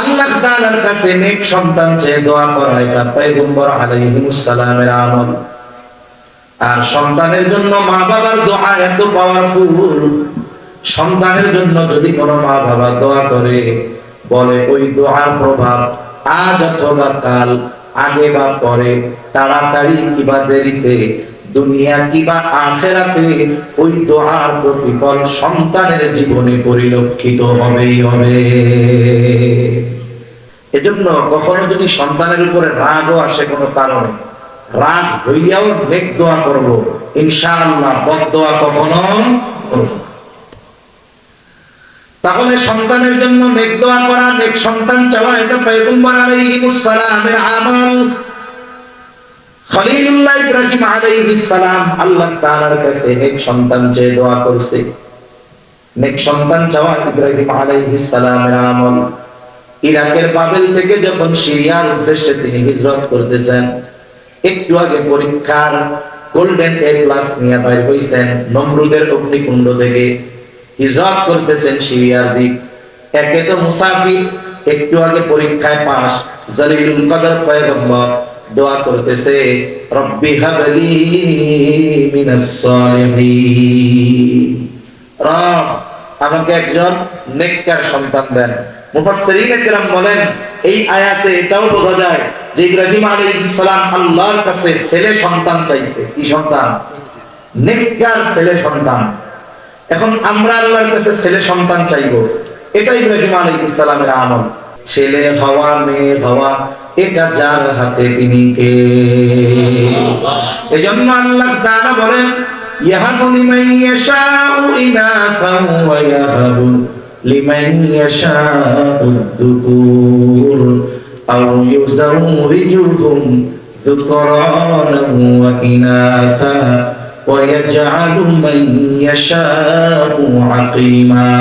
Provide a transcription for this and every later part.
আল্লাহ তাআলার কাছে নেক সন্তান চেয়ে দোয়া করা এটা পয়গম্বর আলাইহিস সালামের আমল। আর সন্তানের জন্য মা বাবার দোয়া এত পাওয়ারফুল সন্তানের জন্য যদি কোনো মা বাবা দোয়া করে, বলে ওই দোয়ার প্রভাব আজ অথবা কাল, আগে বা পরে, তাড়াতাড়ি কিবা দেরিতে, দুনিয়া কিবা আখেরাতে, ওই দোয়ার প্রতিফল সন্তানের জীবনে পরিলক্ষিত হবেই হবে। এজন্য কখনো যদি সন্তানের উপরে রাগও আসে কোনো কারণে, রাগ হইয়াও নেক দোয়া করব, ইনশাআল্লাহ বদ দোয়া কখনো তাহলে সন্তানের জন্য নেক দোয়া করা, নেক সন্তান চাওয়া, এটা পয়গম্বর আলাইহিস সালামের আমল। খলিলুল্লাহ ইব্রাহিম আলাইহিস সালাম আল্লাহ তাআলার কাছে নেক সন্তান চেয়ে দোয়া করছে। নেক সন্তান চাওয়া ইব্রাহিম আলাইহিস সালামের আমল। ইরাকের বাবেল থেকে যখন সিরিয়ার উদ্দেশ্যে তিনি হিজরত করতেছেন, একটু আগে পরীক্ষার গোল্ডেন এ প্লাস নিয়ে বাইর হইছেন, নমরুদের অগ্নিকুণ্ড থেকে হিজরত করতেছেন সিরিয়ার দিক। একে তো মুসাফির, একটু আগে পরীক্ষায় পাস জলিলুল কদর পয়গম্বর দোয়া করতেছে, রব্বি হাবলি মিনাস সালিহিন। রব, আমাকে একজন নেককার সন্তান দেন। বলেন, এই আয়াতে এটাও বোঝা যায় যে ইব্রাহিম আলাইহিস সালাম আল্লাহর কাছে ছেলে সন্তান চাইছে। কি সন্তান? ছেলে সন্তান। এখন আমরা আল্লাহর কাছে ছেলে সন্তান চাইব। এটা ইব্রাহিম আলাইহিস সালামের আমল। ছেলে হওয়া, মেয়ে হওয়া, এটা যার হাতে তিনি কে? এজন্য আল্লাহ তাআলা বলেন, ইয়াহাবু লিমান ইয়াশাউ ইনাসান ওয়া ইয়াহাবু লিমান ইয়াশাউ الذكور أو يزوجهم ذكرانا وإناثا ويجعل من يشاء عقيما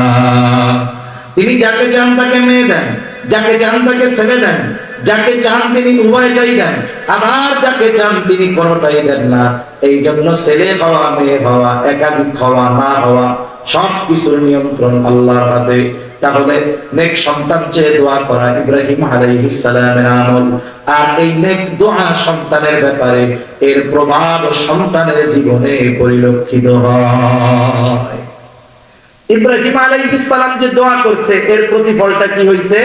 তিনি যাকে চান তাকে মেয়ে দেন যাকে চান তাকে ছেলে দেন যাকে চান তিনি উভয়টাই দেন আবার যাকে চান তিনি কোনোটাই দেন না এই জন্য ছেলে হওয়া মেয়ে হওয়া একাধিক হওয়া না হওয়া সব কিছুর নিয়ন্ত্রণ আল্লাহর হাতে। তাহলে নেক সন্তান চেয়ে দোয়া করা ইব্রাহিম আলাইহিস আমল, আর এই নেক দোয়া সন্তানের ব্যাপারে এর প্রভাব সন্তানের জীবনে পরিলক্ষিত হয়। ইব্রাহিম আলাইহিস সালাম যে দোয়া করছে এর প্রতিফলটা কি হইছে?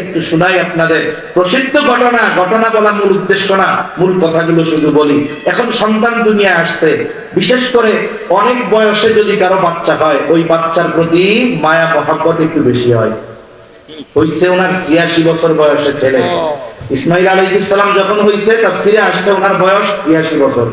একটু শোনাই আপনাদের। প্রসিদ্ধ ঘটনা ঘটনা বলা মূল উদ্দেশ্য না মূল কথাগুলো শুধু বলি। এখন সন্তান দুনিয়া আসছে। বিশেষ করে অনেক বয়সে যদি কারও বাচ্চা হয় ওই বাচ্চার প্রতি মায়া মহাব্বত একটু বেশি হয়। হইছে ওনার ছিয়াশি বছর বয়সে ছেলে। ইসমাইল আলাইহিস সালাম যখন হইছে তাফসিরে আসছে ওনার বয়স ছিয়াশি বছর।